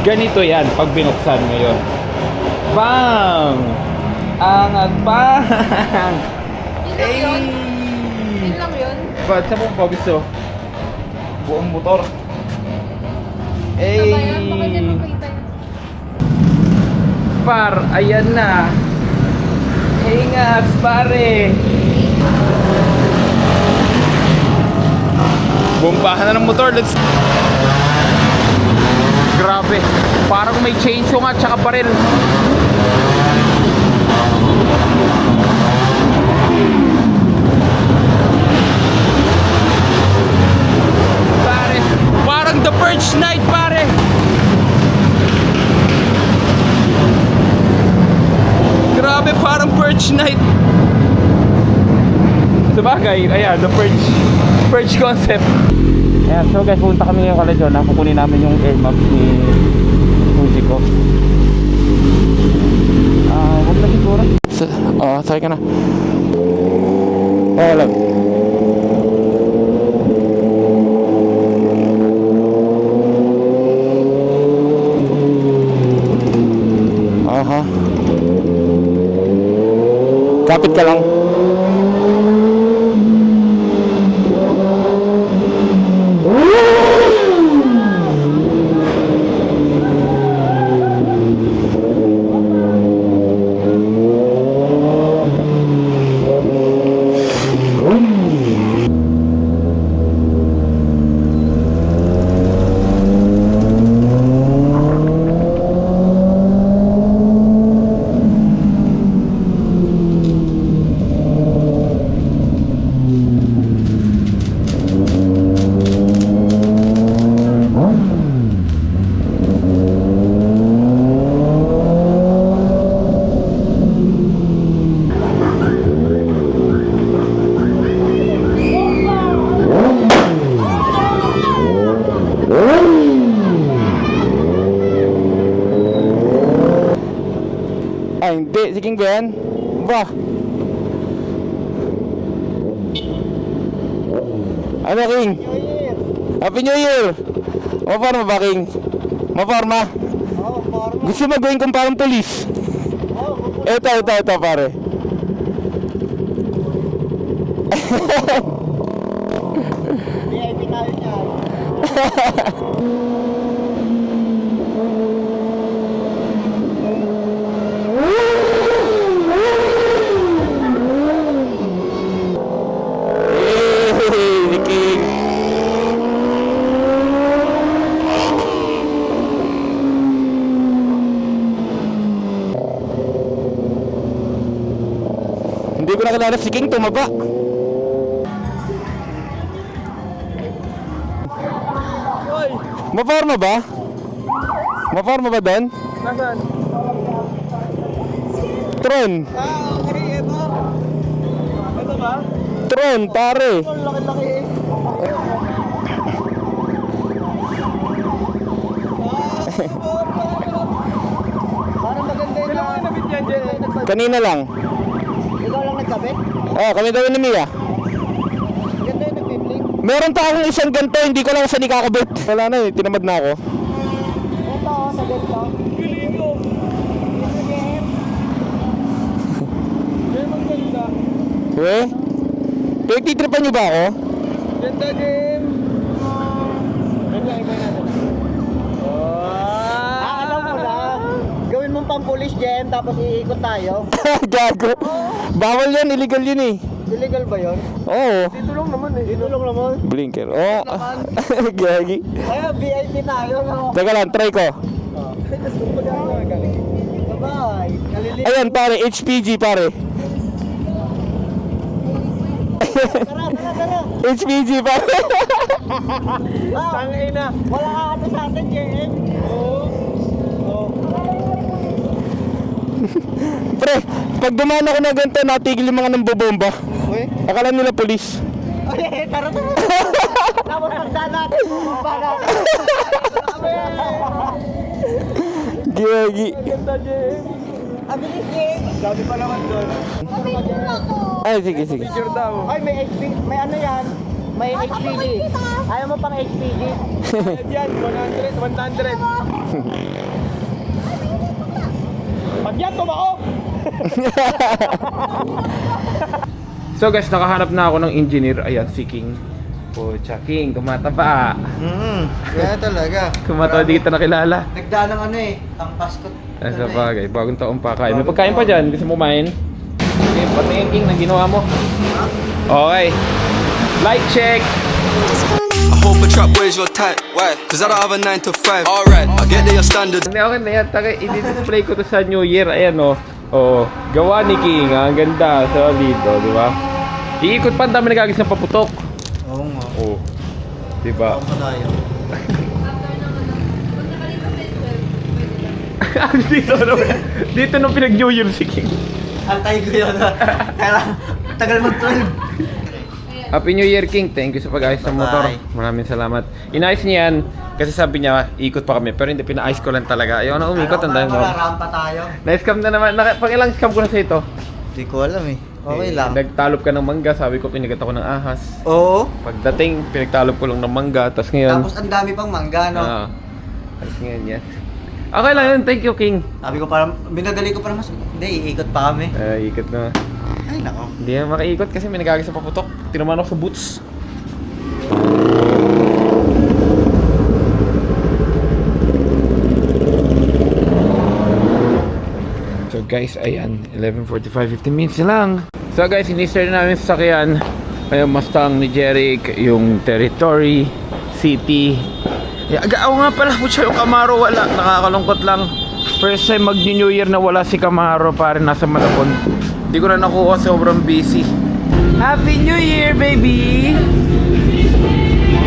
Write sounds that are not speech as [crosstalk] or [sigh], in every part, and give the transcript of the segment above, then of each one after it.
Ganito yan pag binuksan mo yun. Bang! Angat bang! Lang yun? Lang yun? Ba't sa mong pabiso? Buong motor. Yun. Par, ayan na. Hingas, pare. Bumpahan na ng motor. Let's... Grabe. Parang may chainsaw nga tsaka baril. Pare, parang The Purge Night, pare. Grabe, parang Purge Night. Sa bagay, ayan, the Purge, Purge concept. Ayan, so guys, punta kami ngayon kala ha? kukunin namin yung air maps ni Fuji ko. Ah, wag na siguro. Oh, sorry ka na. Oh, lang. Aha. Kapit ka lang. Ay, hindi. Sige ba yan? Ba? Ano, King? Happy New Year! Maporma ba, King? Maporma? Gusto mo gawin kong parang polis? Ito, ito, ito, pare. VIP tayo niyan. Hey, King! Hindi ko nakilala si King, tumaba. Maporma ba? Maporma ba doon? Nasaan? Tron! Ah, okay, ito. Ito ba? Tron, pare! Laki-laki eh. Parang maganda yun. Sino mga nabit yan, Jen? Kanina lang. Nagkabit? Oh, kami daw ni Mia. Ganda yung nagpipling. Meron pa akong isang ganito, hindi ko lang saan ikakabit. Wala na eh, tinamad na ako. Ito, oh, sa ganito. Ganda. Eh? Pinagtitripan niyo ba ako? Ganda, Jim. Wait lang, iba natin. Ah, alam mo na. Mong pampulis, Jen, tapos iikot tayo. [laughs] Gago. Bawal yan, illegal yun eh. Illegal ba yun? Oo. Dito lang naman eh. Dito lang naman. Blinker. Oo. [laughs] Gagi. Ay, VIP tayo. No? Teka lang, try ko. Bye-bye. Naliligo. Ayan pare, HPG pare. Tara, tara, tara. HPG pare. [laughs] Ah, Tangay na. Wala ka ano sa atin, JM. Oo. Pre, pag dumaan ako na ganito, natigil yung mga nambobomba. Uy. Akala nila polis. Ay, tara, tara. Tapos pagdaan natin, bumaba natin. Gagi. Abilis, JM. Sabi pa naman doon. Mo ako. Ay, sige, sige. Picture daw. Ay, may HP. May ano yan. may HPG. Ayaw mo pang HPG? Yan, 100, 100. Pag yan, tumao! [laughs] So guys, nakahanap na ako ng engineer. Ayan, si King. Pucha, King, tumataba. Mm, kaya talaga. [laughs] Kumataba dito nakilala. Nagdaan ng ano eh, ang Pasko. Nasa bagay, bagong taong pa kain. May pagkain pa dyan, gusto mo kumain? Okay, patingin King na ginawa mo. Okay. Light check. I hope a trap boys your type. Why? Cause I don't have a 9 to 5. Alright, I get that your standards. Hindi, okay na yan. Taka, i-display ko to sa New Year. Ayan, oh. Oh, gawa ni King. ah. Ang ganda. Solid, oh, di ba? Iikot pa ang dami nagagis ng paputok. Oo nga. Oh. Di ba? tayo. After ng ano, pag nakalipas sa 12, pwede lang. dito, no, dito nung pinag-New Year si King. Antay ko yun. Kaya, tagal mag-12. Happy New Year, King. Thank you sa pag-ayos ng motor. Maraming salamat. Inayos niya yan kasi sabi niya, ikot pa kami. Pero hindi, pinaayos ko lang talaga. Ayaw na umikot. Ang dami mo. Rampa tayo. Na-scam na naman. Naka, pang ilang scam ko na sa ito? Hindi ko alam eh. Okay Eh, lang. Nagtalop ka ng mangga. Sabi ko, pinigat ako ng ahas. Oo. Pagdating, pinagtalop ko lang ng mangga. Tapos ngayon... Tapos ang dami pang mangga, no? Ah. Tapos ngayon yan. Okay lang yun. Thank you, King. Sabi ko parang, binadali ko para mas, hindi, iikot pa kami. Eh, ikot na. Ay, nako. Hindi na makaikot kasi may nagagis sa paputok. Tinaman ako sa boots. So guys, ayan, 11.45, 15 minutes lang. So guys, inister na namin sa sakyan. Ayun, Mustang ni Jeric, yung Territory, City. Yeah, oo nga pala, putya yung Camaro wala. Nakakalungkot lang. First time mag New Year na wala si Camaro, pare nasa Malabon. Hindi ko na nakuha, sobrang busy. Happy New Year, baby!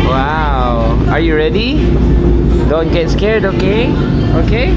Wow! Are you ready? Don't get scared, okay? Okay?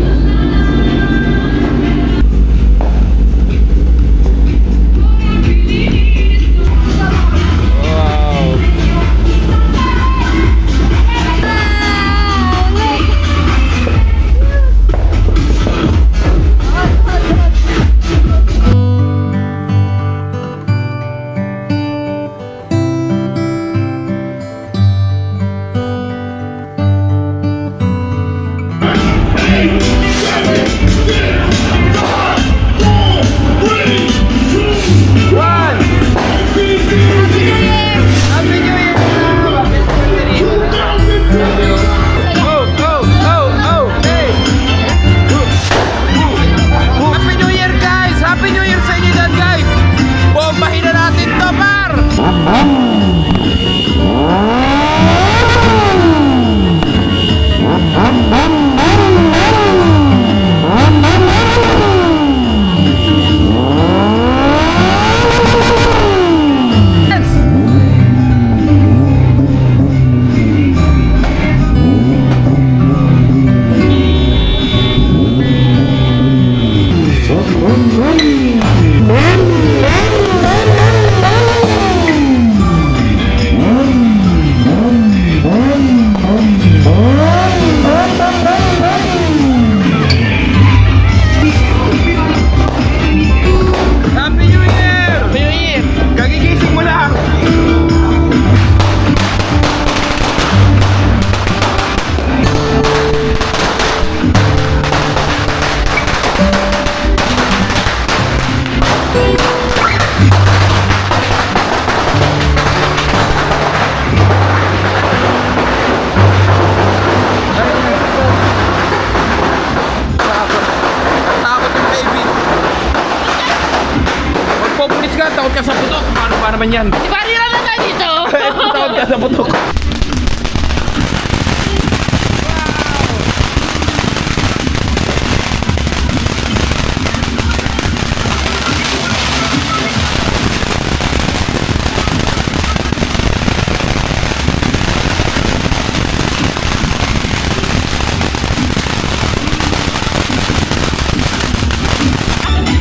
Naman yan? Di ba rin na tayo dito? [laughs] takot ka sa putok.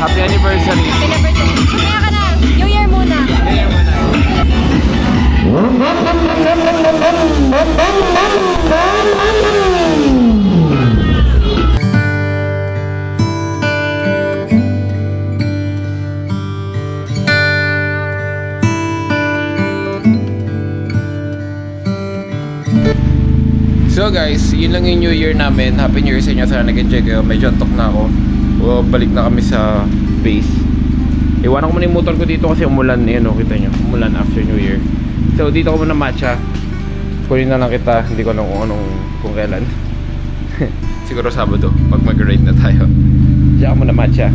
Happy anniversary. So guys, yun lang yung new year namin. Happy New Year sa inyo. Sana nag-enjoy kayo. Medyo antok na ako. O, balik na kami sa base. Iwanan ko muna yung motor ko dito kasi umulan. Eh, Ayan o, kita nyo. Umulan after New Year. So dito ko muna matcha. Kunin na lang kita, hindi ko alam kung anong, kung kailan. [laughs] Siguro Sabado, pag mag-grade na tayo. Diyan mo na matcha.